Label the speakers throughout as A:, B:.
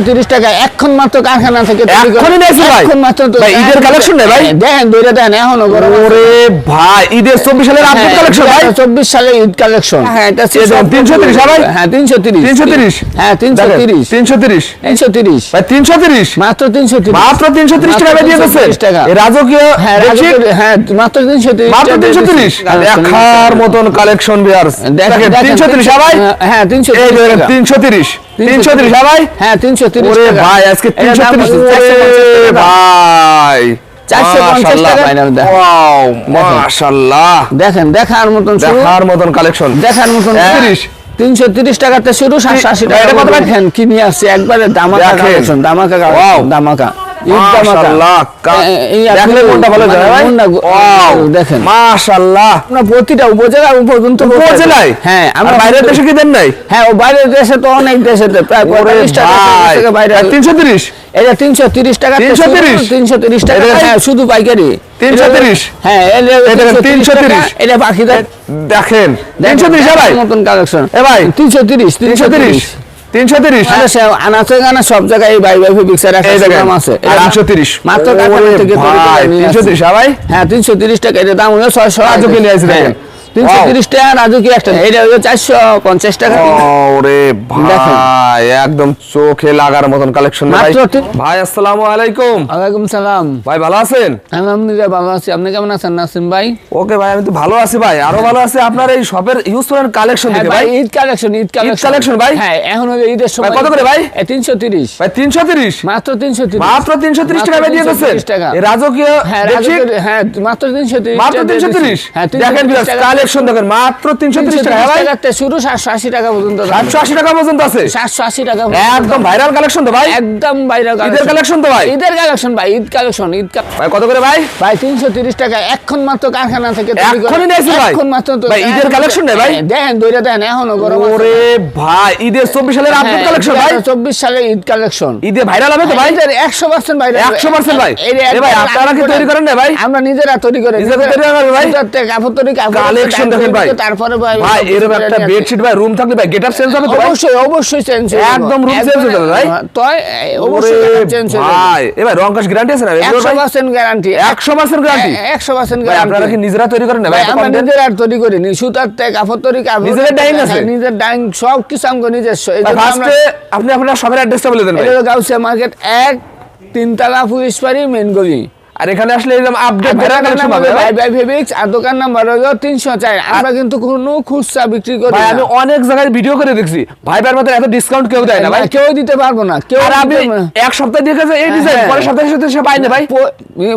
A: তিরিশ টাকা এখন মাত্র কারখানা থেকে তৈরি করে-
B: এখনই নিয়েছে ভাই?
A: এখন মাত্র
B: ঈদের collection ভাই?
A: হ্যাঁ, দেখেন দইটা দেন এখনও গরম
B: ওরে ভাই ঈদের চব্বিশ সালের আপডেট
A: হ্যাঁ,
B: কালেকশন ভাই
A: চব্বিশ সালে ঈদ কালেকশন হ্যাঁ এটা
B: এই দেখুন, 330 হ্যাঁ ভাই?
A: হ্যাঁ তিনশো তিরিশ হ্যাঁ তিনশো তিরিশ
B: তিনশো তিরিশ
A: তিনশো তিরিশ
B: ভাই তিনশো তিরিশ
A: মাত্র তিনশো তিরিশ
B: মাত্র তিনশো তিরিশ টাকা দিয়ে দিচ্ছে
A: টাকা।
B: রাজকীয়
A: হ্যাঁ হ্যাঁ মাত্র তিনশো তিরিশ
B: মাত্র তিনশো তিরিশ দেখার মতন কালেকশন বিয়ার্স দেখেন তিনশো তিরিশ ভাই
A: হ্যাঁ তিনশো
B: তিনশো তিরিশ তিনশো তিরিশ ভাই
A: হ্যাঁ তিনশো তিরিশ
B: ওরে ভাই আজকে তিনশো তিরিশ ভাই
A: 450 টাকা।
B: ওয়াও মাশাআল্লাহ
A: দেখেন দেখার মতন
B: দেখার মতন কালেকশন
A: দেখার মতন তিনশো তিরিশ টাকাতে শুরু সাতশো আশি টাকা? দেখেন কি নিয়ে আসছে একবারে দামাকা। দামাকা দামাকা
B: মাশাআল্লাহ দেখলে মনটা ভালো যায়
A: মানে
B: ভাই?
A: মনটা গো-
B: ওয়াও
A: দেখেন।
B: মাশাআল্লাহ।
A: আমরা প্রতিটা উপজেলা পর্যন্ত
B: উপজেলায়?
A: হ্যাঁ
B: আমরা
A: আমরা
B: বাইরের দেশে কি দেন নাই?
A: হ্যাঁ ও বাইরের দেশে তো অনেক দেশেতে প্রায়
B: ওরে
A: পঁয়তাল্লিশটা থেকে বাইরে
B: তিনশো তিরিশ?
A: এটা তিনশো তিরিশ টাকা
B: 330
A: টাকা হ্যাঁ শুধু পাইকারি।
B: 330
A: হ্যাঁ এটা
B: এটা
A: 330 এটা বাকিটা
B: দেখেন। তিনশো তিরিশ ভাই।
A: নতুন কালেকশন।
B: এ ভাই।
A: তিনশো তিরিশ?
B: তিনশো তিরিশ। তিনশো
A: আনাচে গানা সব জায়গায় এই বাই বাই ফিক্সার
B: দেখেন
A: দাম আছে। মাত্র কারখানা থেকে তৈরি করে নিয়ে
B: তিনশো
A: আসছে।
B: তিরিশ হ্যাঁ ভাই?
A: হ্যাঁ তিনশো তিরিশ টাকা এটা দাম হলো ছয়শো
B: রাজুকি নিয়ে দেখেন।
A: তিনশো
B: Wow.
A: তিরিশ টাকা রাজুকি একটা এটা হলো চারশো পঞ্চাশ টাকা।
B: ওরে ভাই একদম চোখে লাগার মতন কালেকশন ভাই। ভাই আসসালামু আলাইকুম।
A: ওয়ালাইকুম সালাম।
B: ভাই ভালো আছেন?
A: আলহামদুলিল্লাহ ভালো আছি। আপনি কেমন আছেন নাসিম ভাই?
B: ওকে ভাই আমি তো ভালো আছি ভাই। আরও ভালো আছে আপনার এই শপের ইউজ করেন কালেকশন
A: হ্যাঁ
B: দেখে
A: ভাই
B: ভাই?
A: ঈদ কালেকশন ঈদ কালেকশন
B: ভাই?
A: হ্যাঁ এখন হলো ঈদের সময়।
B: কত করে ভাই?
A: তিনশো তিরিশ।
B: ভাই তিনশো তিরিশ?
A: মাত্র তিনশো তিরিশ।
B: মাত্র তিনশো তিরিশ টাকা দিয়ে
A: 330
B: এই রাজকীয়
A: হ্যাঁ হ্যাঁ মাত্র তিনশো তিরিশ।
B: মাত্র তিনশো তিরিশ?
A: হ্যাঁ
B: দেখেন
A: 330 টাকা।
B: কালেকশন দেখেন মাত্র টাকা। হ্যাঁ ভাই
A: টাকাতে শুরু টাকা পর্যন্ত দাম।
B: সাতশো আশি টাকা পর্যন্ত আছে।
A: টাকা
B: একদম ভাইরাল কালেকশন তো ভাই।
A: একদম
B: ঈদের কালেকশন তো ভাই।
A: ঈদের কালেকশন ভাই ঈদ কালেকশন ঈদ
B: ভাই কত করে ভাই?
A: ভাই তিনশো তিরিশ টাকা। এখন মাত্র কারখানা থেকে তৈরি করে-
B: এখনই নিয়েছে ভাই?
A: এখন মাত্র তো-
B: ভাই, ঈদের collection নেই ভাই?
A: হ্যাঁ, দেখেন দইটা দেন এখনও গরম
B: ওরে ভাই ঈদের চব্বিশ সালের আপডেট
A: হ্যাঁ,
B: কালেকশন ভাই।
A: চব্বিশ সালে ঈদ কালেকশন
B: ঈদে ভাইরাল হবে তো ভাই?
A: একশো পার্সেন্ট ভাই।
B: 100% ভাই। ভাই, আপনারা কি তৈরি করেন না ভাই?
A: আমরা নিজেরা তৈরি করে
B: নিজেরা তৈরি করেন ভাই?
A: কাপড় তৈরি কাপড়
B: Collection দেখেন ভাই।
A: তারপরে ভাই
B: ভাই এরকম একটা বেডশিট ভাই রুম থাকলে ভাই গেটআপ চেঞ্জ হবে তো
A: অবশ্যই অবশ্যই চেঞ্জ
B: একদম room change হয়ে যাবে ভাই?
A: তো অবশ্যই চেঞ্জ হয়ে
B: ভাই এ ভাই রংকাশ গ্যারান্টি আছে না?
A: একশো পার্সেন্ট গ্যারান্টি
B: একশো পার্সেন্ট গ্যারান্টি
A: একশো পার্সেন্ট
B: ভাই আপনারা কি নিজেরা তৈরি করেন না? ভাই
A: আমরা? নিজের আর তৈরি করিনি। সুতার থেকে কাপড় তৈরি কাপড়
B: নিজেদের dyeing আছে?
A: নিজের ডাইং সব কিছু আমাকে নিজস্ব। এই জন্য আমরা-
B: ফার্স্টে আপনি আপনার শপের অ্যাড্রেসটা বলে দেন ভাই।
A: এটা গাউসিয়া মার্কেট এক তিনতলা পুলিশ পাড়ি মেন গলি।
B: আর এখানে আসলে এরকম আপডেট
A: ভাইরাল
B: কালেকশন পাবে
A: ভাই
B: ভাই
A: ভাই আর দোকান নাম্বার হলো তিনশো চার আমরা কিন্তু কোনো খুচরা বিক্রি করি
B: ভাই। আমি অনেক জায়গায় ভিডিও করে দেখছি ভাই ভাইয়ের মতো এত ডিসকাউন্ট কেউ দেয় না ভাই
A: কেউ দিতে পারব না কেউ
B: আর
A: না।
B: এক সপ্তাহ দেখেছে এই ডিজাইন
A: হ্যাঁ।
B: পরের সপ্তাহে সাথে সে পায় না ভাই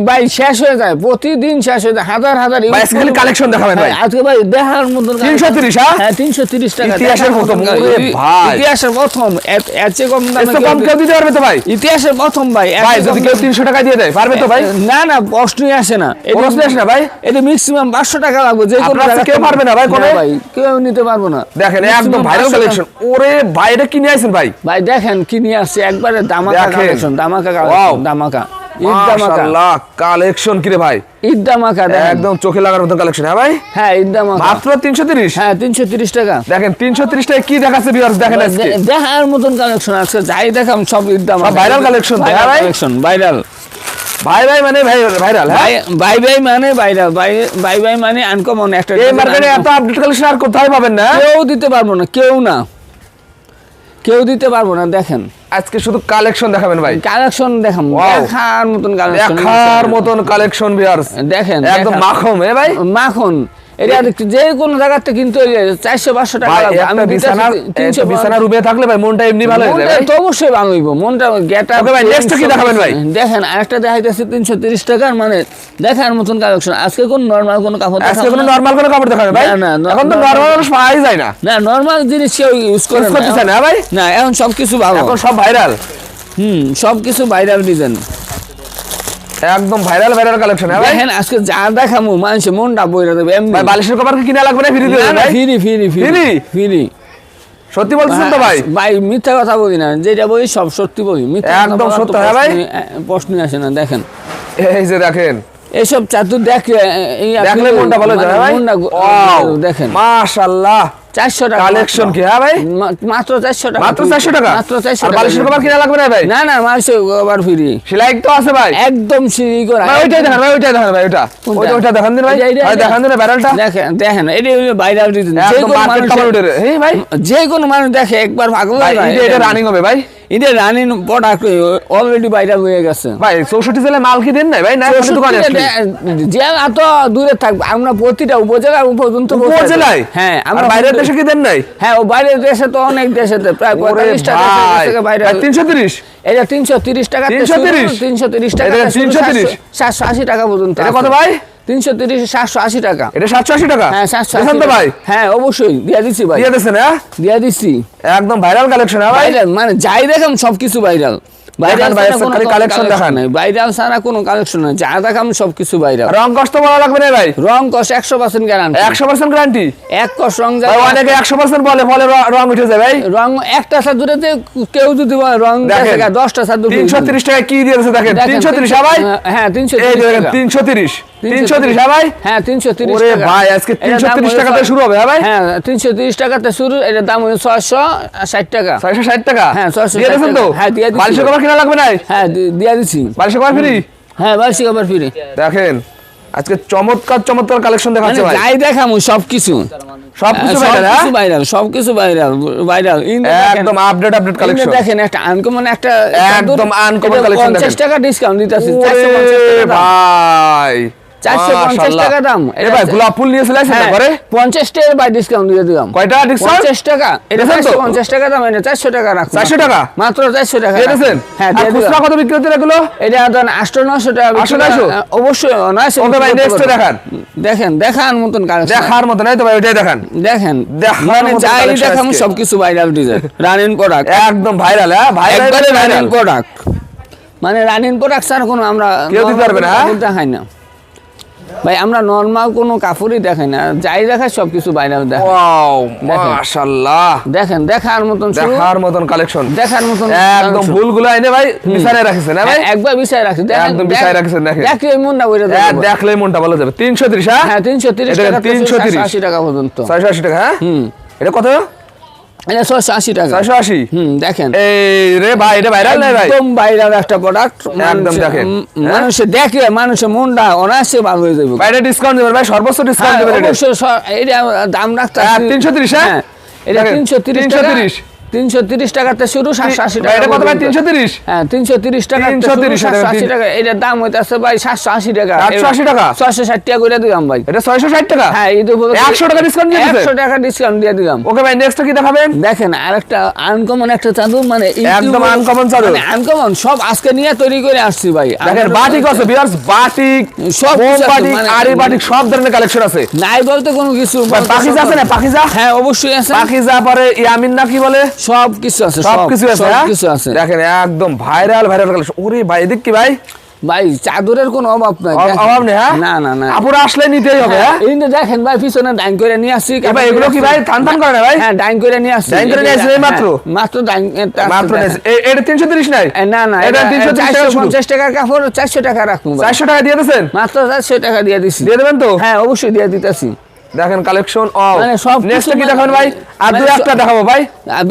A: ভাই শেষ হয়ে যায় প্রতিদিন শেষ হয়ে যায় হাজার হাজার
B: ভাই, আজকে খালি collection দেখাবেন ভাই।
A: হ্যাঁ, আজকে ভাই দেখার মতন
B: 330 হ্যাঁ?
A: হ্যাঁ তিনশো তিরিশ টাকা
B: ইতিহাসের প্রথম,
A: কালেকশন।
B: ভাই।
A: ইতিহাসের প্রথম এত- কম দামে
B: কম কেউ দিতে পারবে তো ভাই
A: ইতিহাসের প্রথম ভাই
B: ভাই যদি কেউ
A: দামে-
B: তিনশো টাকা দিয়ে দেয় পারবে তো ভাই
A: না না প্রশ্নই আসে না। এটা-
B: আসে না ভাই?
A: এটা ম্যাক্সিমাম পাঁচশো টাকা লাগবে যে কোনো
B: কেউ পারবে না ভাই, কোনো?
A: ভাই কেউ নিতে পারব না।
B: দেখেন একদম ভাইরাল কালেকশন ওরে ভাই এটা কিনে আইছেন ভাই?
A: ভাই দেখেন কি নিয়ে আসছে একবারে দামাকা কালেকশন দামাকা কালেকশন দামাকা
B: কালেকশন কিরে ভাই? একদম চোখে লাগার মতো কালেকশন হ্যাঁ ভাই?
A: হ্যাঁ ঈদ দামাকা
B: মাত্র তিনশো তিরিশ?
A: হ্যাঁ তিনশো তিরিশ টাকা।
B: দেখেন তিনশো তিরিশ টাকা কি দেখাচ্ছে ভিউয়ার্স দেখেন আজকে।
A: দে- দেখার মতন কালেকশন আছে যাই দেখাম সব ঈদ দামাকা
B: সব viral collection তো, হ্যাঁ ভাই?
A: কালেকশন ভাইরাল
B: ভাই ভাই মানে ভাই ভাইরাল হ্যাঁ?
A: ভাই ভাই ভাই মানে ভাইরাল ভাই ভাই ভাই মানে আনকমন একটা
B: এই মার্কেটে এত আপডেট কালেকশন আর কোথায় পাবেন না?
A: কেউ দিতে পারব না কেউ না। কেউ দিতে পারব না দেখেন।
B: আজকে শুধু কালেকশন দেখাবেন ভাই।
A: কালেকশন দেখাম. দেখার মতন কালেকশন
B: দেখার মতন কালেকশন ভিউয়ার্স
A: দেখেন
B: একদম মাখন এ ভাই?
A: মাখন। এটা যে কোনো জায়গাতে কিন্তু চারশো পাঁচশো টাকা
B: ভাই
A: লাগবে। তিনশো
B: একটা বিছানা থাকলে ভাই মনটা এমনি ভালো হয়ে
A: তো অবশ্যই ভালো হইব মনটা গেটা
B: ভাই, next কি দেখাবেন ভাই?
A: দেখেন আরেকটা দেখাইতেছে তিনশো তিরিশ টাকার মানে দেখার মতন কালেকশন। আজকে কোন নর্মাল কোনো কাপড়
B: আজকে কোনো
A: না।
B: নরমাল কোনো কাপড় দেখাবেন ভাই?
A: না, না,
B: এখন তো নরমাল মানুষ পাওয়াই যায় না।
A: না নর্মাল জিনিস কেউ ইউজ করে
B: Use
A: না
B: ভাই?
A: না এখন সবকিছু ভালো।
B: এখন সব ভাইরাল
A: হুম সবকিছু ভাইরাল ডিজাইন
B: একদম ভাইরাল ভাইরাল কালেকশন হ্যাঁ ভাই?
A: দেখেন আজকে যা দেখামু মানুষের মনটা বইরা দেবে এমনি।
B: ভাই বালিশের কভার কিনা লাগবে না ফ্রি দিবেন ভাই।
A: ফিরি ফিরি ফিরি? ফিরি?
B: সত্যি বলতেছেন তো ভাই
A: ভাই? মিথ্যা কথা বলি না যেটা বলি সব সত্যি বলি
B: একদম সত্য, হ্যাঁ ভাই?
A: প্রশ্নই আসে না দেখেন।
B: এই যে দেখেন।
A: এইসব চাতু দেখলে
B: দেখলে মনটা ভালো
A: মানে
B: যায় ভাই?
A: মনটা গো-
B: ওয়াও
A: দেখেন।
B: মাশাআল্লাহ!
A: চারশো টাকা
B: কালেকশন কি? হ্যাঁ ভাই?
A: মা- মাত্র চারশো টাকা।
B: মাত্র চারশো টাকা?
A: মাত্র চারশো টাকা।
B: বালিশের কভার কিনা লাগবে না ভাই?
A: না না ফ্রি।
B: সেলাই তো আছে ভাই।
A: একদম সিঁড়ি করা
B: ভাই ওইটাই দেখান ভাই ওইটাই দেখান ভাই
A: ওটা
B: ওইটা ওইটা দেখান দিন ভাই। দেখান দিন ব্যারেলটা।
A: দেখেন দেখেন এটা হলো বাইরে যে কোনো।
B: এই ভাই।
A: যে কোনো মানুষ দেখে একবার
B: ভাগ এটা রানিং হবে ভাই।
A: এটা রানিং প্রোডাক্ট অলরেডি বাইরে হয়ে গেছে।
B: ভাই চৌষট্টি জেলায় মাল কি দেন নাই ভাই না দোকানে আসলি?
A: যে দূরে থাকবে আমরা প্রতিটা উপজেলা পর্যন্ত
B: উপজেলায়?
A: হ্যাঁ
B: আমরা বাইরের দেশে কি দেন নাই?
A: হ্যাঁ ও বাইরের দেশে তো অনেক দেশেতে প্রায় পঁয়তাল্লিশটা থেকে বাইরে
B: তিনশো তিরিশ?
A: এটা তিনশো তিরিশ টাকা
B: 330?
A: তিনশো তিরিশ? টাকা
B: এটা 330?
A: সাতশো আশি টাকা পর্যন্ত
B: কত ভাই?
A: তিনশো তিরিশ সাতশো আশি টাকা।
B: এটা সাতশো আশি টাকা?
A: হ্যাঁ সাতশো
B: দেখেন
A: আশি
B: ভাই।
A: হ্যাঁ অবশ্যই দিয়ে দিচ্ছি ভাই।
B: দিয়ে দিচ্ছেন হ্যাঁ?
A: দিয়ে দিচ্ছি
B: একদম ভাইরাল কালেকশন হ্যাঁ
A: ভাইরাল মানে যাই দেখাম সবকিছু ভাইরাল
B: দেখান ভাই, খালি collection দেখান।
A: নাই। ভাইরাল কোনো কালেকশন নাই। যা দেখাম সবকিছু ভাইরাল
B: রং কষ্ট বলা লাগবে না ভাই?
A: রং কষ একশো পার্সেন্ট গ্যারান্টি
B: একশো পার্সেন্ট গ্যারান্টি
A: এক কষ রং
B: ভাই অনেকে একশো পার্সেন্ট বলে ফলে রং উঠে যায় ভাই।
A: রং একটা সাদুরেতে কেউ যদি বলে রং দেখা দশটা সাদুর
B: তিনশো তিরিশ টাকা কি দিয়েছে দেখেন? তিনশো তিরিশ ভাই?
A: হ্যাঁ তিনশো
B: এই দেখেন তিনশো তিরিশ। তিনশো তিরিশ ভাই?
A: হ্যাঁ তিনশো তিরিশ
B: ওরে ভাই, আজকে 330 টাকাতে শুরু হবে, হ্যাঁ ভাই?
A: হ্যাঁ তিনশো তিরিশ টাকাতে শুরু এটার দাম ষাট টাকা।
B: ছয়শো ষাট টাকা?
A: হ্যাঁ, 660
B: দিয়ে দিয়েছেন তো?
A: হ্যাঁ, দিয়ে দিচ্ছি।
B: কিনা লাগবে নাই?
A: হ্যাঁ দিয়া দিচ্ছি
B: বালিশের কভার ফ্রি?
A: হ্যাঁ বার্ষিক আবার ফ্রি।
B: দেখেন আজকে চমৎকার চমৎকার কালেকশন
A: মানে
B: দেখাচ্ছে ভাই।
A: যাই দেখামু সবকিছু।
B: সব কিছু ভাইরাল
A: সবকিছু ভাইরাল সবকিছু ভাইরাল ভাইরাল
B: একদম আপডেট আপডেট কালেকশন
A: দেখেন একটা আনকমন
B: একদম
A: টাকা ডিসকাউন্ট দিতেছি
B: ভাই!
A: 450 টাকা দাম।
B: এ ভাই গোলাপ ফুল নিয়ে চলে আসেন
A: হ্যাঁ
B: পরে
A: পঞ্চাশ টাকা বাই ডিসকাউন্ট দিয়ে দিলাম।
B: কয়টা ডিসকাউন্ট
A: পঞ্চাশ টাকা। এটা দাম এটা টাকা
B: 400 টাকা?
A: মাত্র চারশো টাকা
B: দিয়েছেন?
A: হ্যাঁ দিয়ে
B: খুচরা কত বিক্রি হচ্ছে এগুলো?
A: এটা ধরেন আটশো নশো টাকা বিক্রি
B: 800 900?
A: করা- অবশ্যই
B: ওকে ভাই। দেখান।
A: দেখেন মতন কালেকশন
B: দেখার মতো নাই তো ভাই ওইটাই দেখান।
A: দেখেন মানে যাই দেখাম সবকিছু ভাইরাল ডিজাইন রানিং প্রোডাক্ট
B: একদম ভাইরাল হ্যাঁ ভাইরাল
A: একবারে রানিং প্রোডাক্ট মানে রানিং প্রোডাক্ট ছাড়া কোনো আমরা
B: কেউ দিতে পারবে না, হ্যাঁ?
A: দেখাই না। ভাই আমরা নর্মাল কোনো কাপড়ই দেখাই না। যাই সবকিছু ভাইরাল দেখাই।
B: ওয়াও
A: দেখেন।
B: মাশাআল্লাহ
A: দেখেন দেখার মতন
B: দেখার মতন কালেকশন
A: দেখার মতন
B: একদম। ভুলগুলো এনে ভাই বিছানায় রাখিছেন না ভাই?
A: হ্যাঁ, একবার বিষয় রাখছি।
B: একদম
A: দেখ-
B: বিছায় রাখছেন, দেখেন।
A: দেখলে মনটা বইরে
B: হ্যাঁ, দেখলেই মনটা ভালো যাবে। তিনশো ত্রিশ হ্যাঁ?
A: হ্যাঁ তিনশো তিরিশ
B: এটা
A: টাকা
B: 330
A: তিনশো আশি টাকা পর্যন্ত।
B: ছয়শো আশি টাকা হ্যাঁ?
A: হুম।
B: এটা কত?
A: এটা ছয়শো আশি টাকা।
B: ছয়শো আশি?
A: হুম দেখেন।
B: এই রে ভাই এটা ভাইরাল নাই ভাই?
A: একদম ভাইরাল একটা প্রোডাক্ট
B: একদম দেখেন। হ্যাঁ?
A: মানুষে দেখে মানুষের মনটা অনায়াসে ভালো হয়ে যাবে।
B: ভাই এটা ডিসকাউন্ট দেবেন ভাই সর্বোচ্চ ডিসকাউন্ট
A: হ্যাঁ,
B: দেবেন এটা।
A: দাম রাখতে
B: তিনশো তিরিশ হ্যাঁ?
A: এটা তিনশো তিরিশ তিনশো তিরিশ। টাকাতে শুরু সাতশো আশি
B: ভাই
A: টাকা
B: এটা কত ভাই
A: পর্যন্ত।
B: তিনশো তিরিশ?
A: হ্যাঁ তিনশো তিরিশ টাকা
B: 330
A: সাতশো আশি
B: তিন-
A: টাকা। এটার দাম হইতেছে ভাই সাতশো আশি টাকা।
B: 780 টাকা?
A: ছয়শো ষাট টাকা করে দিলাম ভাই।
B: এটা ছয়শো ষাট টাকা?
A: হ্যাঁ ঈদ উপলক্ষে
B: 100 টাকা discount দিয়ে দিছে?
A: একশো টাকা ডিসকাউন্ট দিয়ে দিলাম।
B: ওকে ভাই নেক্সট কি দেখাবেন?
A: দেখেন আরেকটা আনকমন একটা চাদর মানে
B: একদম uncommon চাদর।
A: আনকমন সব আজকে নিয়ে তৈরি করে আসছি ভাই।
B: দেখেন বাটিক আছে বিয়ার্স বাটিক
A: সব
B: বাটিক
A: মানে-
B: আরি বাটিক সব ধরনের কালেকশন আছে।
A: নাই বলতে কোনো কিছু
B: পাখিজা আছে না পাখিজা?
A: হ্যাঁ অবশ্যই আছে।
B: পাখিজা পরে ইয়ামিন না কি বলে?
A: সব কিছু আছে
B: সব কিছু আছে
A: সব
B: হ্যাঁ?
A: কিছু আছে।
B: দেখেন একদম ভাইরাল ভাইরাল কালেকশন ওরে ভাই এদিক কি ভাই?
A: ভাই চাদরের কোনো অভাব নাই
B: অভাব নেই হ্যাঁ?
A: না না না।
B: আপুরা আসলে নিতেই হবে হ্যাঁ
A: এই দেখেন ভাই পিছনে ডাইন করে নিয়ে আসছি
B: ভাই এগুলো কি ভাই থান থান করে না ভাই?
A: হ্যাঁ ডাইন করে নিয়ে আসছি।
B: ডাইন করে নিয়ে আসছি মাত্র?
A: হ্যাঁ, মাত্র ডাইন
B: মাত্র এটা তিনশো তিরিশ নাই?
A: না না
B: এটা
A: এটা
B: 330 টাকা
A: চারশো
B: শুরু।
A: পঞ্চাশ টাকার কাপড় চারশো টাকা রাখুন ভাই।
B: চারশো টাকা দিয়ে দিয়েছেন?
A: মাত্র চারশো টাকা দিয়ে দিছি।
B: দিয়ে দেবেন তো?
A: হ্যাঁ অবশ্যই দিয়ে দিতেছি।
B: দেখেন কালেকশন ও
A: মানে সব
B: নেক্সট কি
A: মানে-
B: দেখাবেন ভাই? আর
A: মানে
B: দুই একটা দেখাবো ভাই।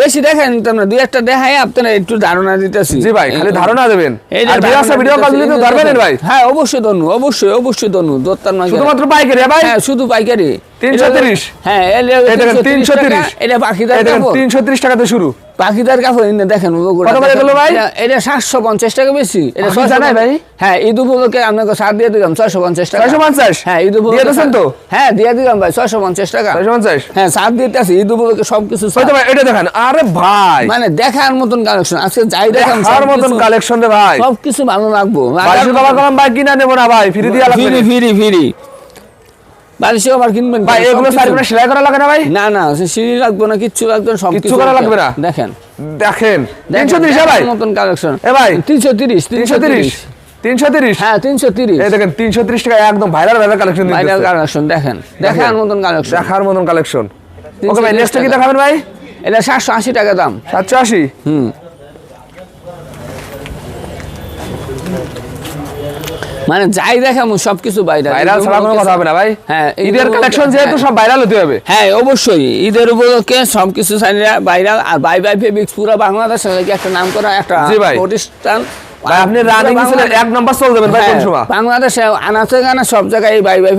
A: বেশি দেখেন তোমরা দুই একটা দেখাই আপনারা একটু ধারণা দিতেছি।
B: জি ভাই খালি ধারণা দেবেন। আর ভিডিও
A: ধারণা
B: ভিডিও কল দিলে তো ধরবেন ভাই?
A: হ্যাঁ অবশ্যই ধনু অবশ্যই অবশ্যই ধনু দত্তার নয়
B: শুধুমাত্র পাইকারি ভাই?
A: হ্যাঁ শুধু পাইকারি।
B: 330
A: হ্যাঁ
B: দেখেন
A: 330 টাকা,
B: 330
A: এটা বাকি
B: দাম দেখেন
A: কাপড়
B: তিনশো ত্রিশ টাকাতে শুরু।
A: পাখিদার কাপড় এনে দেখেন
B: ভাই?
A: এটা- সাতশো পঞ্চাশ টাকা বেশি। এটা
B: আপনি
A: 650
B: জানাই ভাই?
A: হ্যাঁ ঈদ উপলক্ষে আপনাকে সার দিয়ে দিলাম ছয়শো পঞ্চাশ টাকা।
B: 650?
A: হ্যাঁ ঈদ উপলক্ষে
B: তো?
A: হ্যাঁ দিয়ে দিলাম ভাই ছয়শো পঞ্চাশ টাকা।
B: ছয়শো পঞ্চাশ?
A: হ্যাঁ সার দিতে আছে ঈদ উপলক্ষে সবকিছু।
B: ভাই এটা দেখেন। আরে ভাই!
A: মানে দেখার মতন কালেকশন আজকে যাই দেখাম
B: দেখার মতন কালেকশন রে ভাই।
A: সব কিছু ভালো লাগবো।
B: বাবা কলম ভাই কিনা নেব না ভাই ফ্রি দিয়া
A: ফিরি ফিরি ফিরি। বালিশে আবার কিনবেন
B: ভাই এগুলো সাইড করে সেলাই করা লাগে না ভাই?
A: না না সিঁড়ি লাগবে না কিচ্ছু লাগবে না সব কিছু
B: করা লাগবে না?
A: দেখেন।
B: দেখেন।
A: দেখেন,
B: তিনশো তিরিশ হ্যাঁ ভাই?
A: দেখার মতন কালেকশন
B: এ ভাই?
A: তিনশো তিরিশ
B: তিনশো তিরিশ। তিনশো তিরিশ?
A: হ্যাঁ তিনশো তিরিশ।
B: এই দেখেন তিনশো তিরিশ টাকা একদম viral viral collection
A: viral collection দেখেন দেখার মতন কালেকশন
B: দেখার মতন কালেকশন ওকে ভাই নেক্সট কি দেখাবেন ভাই?
A: এটা সাতশো আশি টাকা দাম।
B: সাতশো আশি?
A: হুম। মানে যাই দেখামু সবকিছু বাইরে
B: ভাইরাল ছাড়া কোনো কথা হবে না ভাই।
A: হ্যাঁ
B: ঈদের কালেকশন যেহেতু সব ভাইরাল হতে হবে।
A: হ্যাঁ অবশ্যই। ঈদের উপলক্ষে সবকিছু ভাইরাল আর বাই বাই ফেবিক্স পুরো বাংলাদেশে একটা নাম করা একটা প্রতিষ্ঠান।
B: ভাই আপনি রানিং ছিলেন এক নম্বর চলে যাবেন ভাই কোন সময়?
A: বাংলাদেশে আনাচে গানা সব জায়গায় এই বাই বাই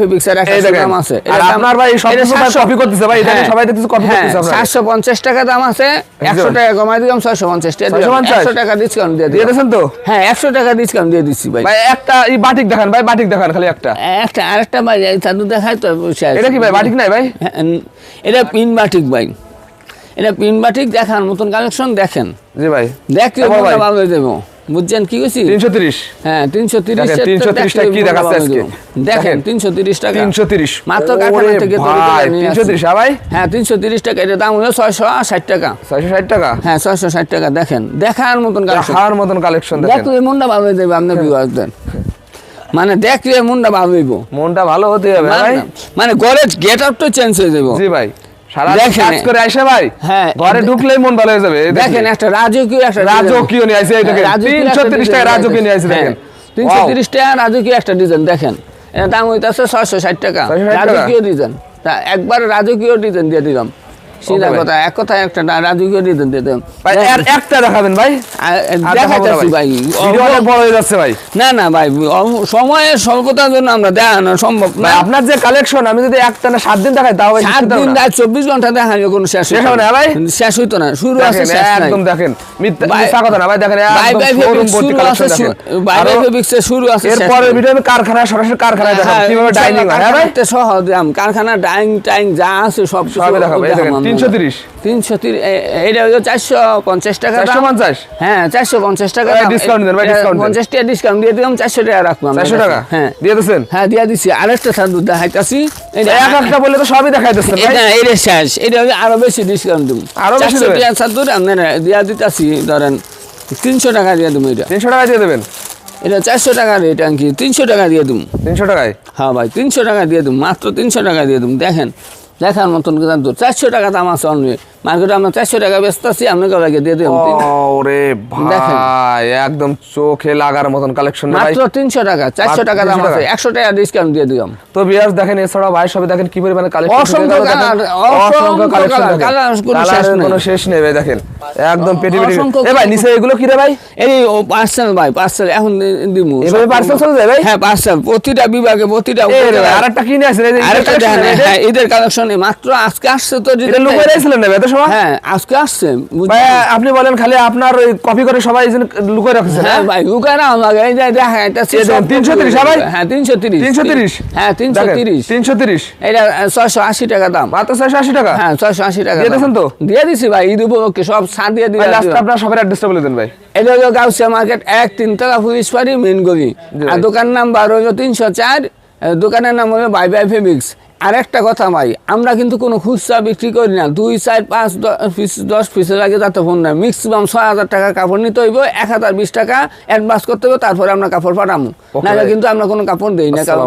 A: একটা। দাম আছে।
B: আর আপনার ভাই সব
A: 700
B: copy করতেছে ভাই, এটা
A: হ্যাঁ,
B: সবাই দেখতেছে copy
A: হ্যাঁ,
B: করতেছে আপনার।
A: 750 টাকা দাম আছে 100 টাকা কমাই দিলাম 650 টাকা দিলাম।
B: 650
A: 100 টাকা ডিসকাউন্ট দিয়ে
B: দিয়ে
A: দিলাম
B: দিয়েছেন তো?
A: হ্যাঁ 100 টাকা ডিসকাউন্ট দিয়ে দিচ্ছি ভাই।
B: ভাই একটা এই বাটিক দেখান ভাই বাটিক দেখান খালি একটা।
A: একটা আরেকটা ভাই চাদু দেখাই তো
B: এটা কি ভাই বাটিক নাই ভাই?
A: হ্যাঁ, এটা পিন বাটিক ভাই। এটা পিন বাটিক দেখান মতন কালেকশন দেখেন।
B: জি ভাই।
A: মনটা ভালো হয়ে যাব। বুঝছেন কি কইছি?
B: তিনশো তিরিশ।
A: হ্যাঁ তিনশো তিরিশ
B: দেখেন, 330 টা কি দেখাচ্ছে আজকে?
A: দেখেন
B: দেখেন।
A: তিনশো তিরিশ টাকা।
B: তিনশো তিরিশ।
A: মাত্র কারখানা থেকে তৈরি করে নিয়ে
B: তিনশো
A: আসছি।
B: তিরিশ হ্যাঁ ভাই?
A: হ্যাঁ তিনশো তিরিশ টাকা এটার দাম হলো ছয়শো ষাট টাকা।
B: ছয়শো ষাট টাকা?
A: হ্যাঁ ছয়শো ষাট টাকা দেখেন। দেখার মতন কালেকশন
B: হার মতন কালেকশন দেখেন।
A: মনটা ভালো হয়ে যাবে আপনার ভিউয়ারদের মানে দেখলে মনটা ভালো হইব।
B: মনটা ভালো হতে হবে ভাই।
A: মানে ঘরের গেট আপটা চেঞ্জ হয়ে যাব
B: জি ভাই। সারা কাজ করে আসে ভাই
A: হ্যাঁ।
B: ঘরে ঢুকলেই মন ভালো হয়ে যাবে
A: দেখেন একটা রাজকীয় একটা
B: রাজকীয় নিয়ে দেখেন টাকা রাজকীয় নিয়ে আসে দেখেন
A: তিনশো
B: Wow.
A: তিরিশ টাকা রাজকীয় একটা ডিজাইন দেখেন দাম হইতেছে টাকা
B: 660 টাকা?
A: রাজকীয় ডিজাইন একবার রাজকীয় ডিজাইন দিয়ে দিলাম কথা এক কথা একটা না, রাজকীয় ডিজাইন দিয়ে
B: ভাই একটা দেখাবেন ভাই। না
A: দেখাইতেছি ভাই।
B: অনেক বড় হয়ে যাচ্ছে ভাই।
A: না না ভাই সময়ের স্বল্পতার জন্য আমরা দেখানো সম্ভব না।
B: আপনার যে কালেকশন আমি যদি একটা না সাত দিন দেখাই তাও
A: সাত দিন। রাত চব্বিশ ঘণ্টা দেখালে কোনো শেষ হইতো
B: হবে না, ভাই?
A: শেষ হইতো না শুরু আছে
B: দেখেন, একদম দেখেন মিথ্যা কথা না ভাই দেখেন
A: বাই
B: একদম
A: বাই
B: showroom
A: ফেব্রিক্স
B: ভর্তি
A: শুরু আছে
B: দেখেন।
A: বাই বাই
B: আরও
A: ফেব্রিক্সের শুরু আছে শেষ
B: এরপরে ভিডিও আমি কারখানায় সরাসরি কারখানায় দেখাবো কীভাবে ডাইনিং হয় ভাই?
A: কারখানাতে কারখানা ডাইং টাইং যা আছে সব
B: সবই দেখাবো, এই দেখেন,
A: দেখাবো আমরা।
B: 330
A: তিনশো তিরিশ এটা হলো চারশো পঞ্চাশ টাকা দাম।
B: 450?
A: হ্যাঁ চারশো পঞ্চাশ টাকা
B: ভাই, দেন, ভাই,
A: এটা
B: discount দেন।
A: পঞ্চাশ টাকা ডিসকাউন্ট দিয়ে দিলাম চারশো টাকা রাখব
B: চারশো টাকা?
A: হ্যাঁ।
B: দিয়ে দিচ্ছেন
A: হ্যাঁ দিয়ে দিচ্ছি আরেকটা সাধু দেখাইতাছি। এটা
B: এক একটা বলে তো সবই দেখাই দিচ্ছেন
A: এটা এটা শেষ। এটা হলো আরও বেশি ডিসকাউন্ট দিব।
B: আরও বেশি
A: চারশো টাকা আপনার দিয়া দিতাছি ধরেন তিনশো টাকা দিয়ে দেবো এটা।
B: তিনশো টাকা দিয়ে দেবেন?
A: এটা চারশো টাকা রেট আনকি তিনশো টাকা দিয়ে দেবো।
B: তিনশো টাকায়?
A: হ্যাঁ ভাই তিনশো টাকা দিয়ে দেবো মাত্র তিনশো টাকা দিয়ে দেবো। দেখেন দেখার মতন কিন্তু চারশো টাকা দাম আছে অনলি মার্কেটে আমরা চারশো টাকা ব্যস্ত আছি আপনাকে দিয়ে
B: ওরে ভাই একদম চোখে লাগার মতন কালেকশন
A: মাত্র তিনশো টাকা চারশো টাকা দাম আছে একশো টাকা ডিসকাউন্ট দিয়ে দিলাম।
B: তো বিয়ার্স দেখেন এছাড়া ভাই সবে দেখেন কি পরিমাণে কালেকশন
A: অসংখ্য অসংখ্য
B: কালেকশন
A: কোনো শেষ নেই।
B: ভাই দেখেন। একদম পেটি পেটি। এ ভাই নিচে এগুলো কি রে ভাই?
A: এই ও পার্সেল ভাই পার্সেল এখন
B: এভাবে parcel চলে যায় ভাই?
A: হ্যাঁ পার্সেল প্রতিটা বিভাগে প্রতিটা।
B: আরেকটা কিনে ঈদের
A: আরেকটা দেখেন
B: এটা?
A: হ্যাঁ কালেকশন মাত্র আজকে আসছে তো
B: লুকিয়ে। রাখছিলেন ভাই? এত সময়
A: হ্যাঁ আজকে আসছে
B: আপনি বলেন খালি আপনার ওই কপি করে সবাই লুকিয়ে রাখছেন
A: হ্যাঁ ভাই লুকায় না আমাকে এই এটা
B: 330 হ্যাঁ ভাই?
A: হ্যাঁ তিনশো তিরিশ
B: 330
A: হ্যাঁ তিনশো তিরিশ।
B: তিনশো তিরিশ।
A: এটা ছয়শো আশি টাকা দাম।
B: মাত্র ছয়শো আশি টাকা?
A: হ্যাঁ ছয়শো আশি টাকা
B: দিয়ে
A: দাম।
B: দিয়েছেন তো?
A: দিয়ে দিছি ভাই ঈদ উপলক্ষে সব ছাড় দিয়ে।
B: আপনার সবার অ্যাড্রেসটা বলে দেন ভাই।
A: এটা হলো গাউসিয়া মার্কেট এক তিনতলা পুলিশ পাড়ি মেন গলি। আর দোকান নাম্বার হলো তিনশো চার দোকানের নাম হলো বাই বাই ফেবিক্স আর একটা কথা ভাই আমরা কিন্তু কোনো খুচরা বিক্রি করি না। দুই চার পাঁচ দশ পিস দশ পিসের আগে যাতে ফোন নেয় ম্যাক্সিমাম ছয় হাজার টাকা কাপড় নিতে হইব এক হাজার বিশ টাকা অ্যাডভান্স করতে হবে তারপরে আমরা কাপড় পাঠাবো
B: না
A: কিন্তু আমরা কোনো কাপড় দিই না কারণ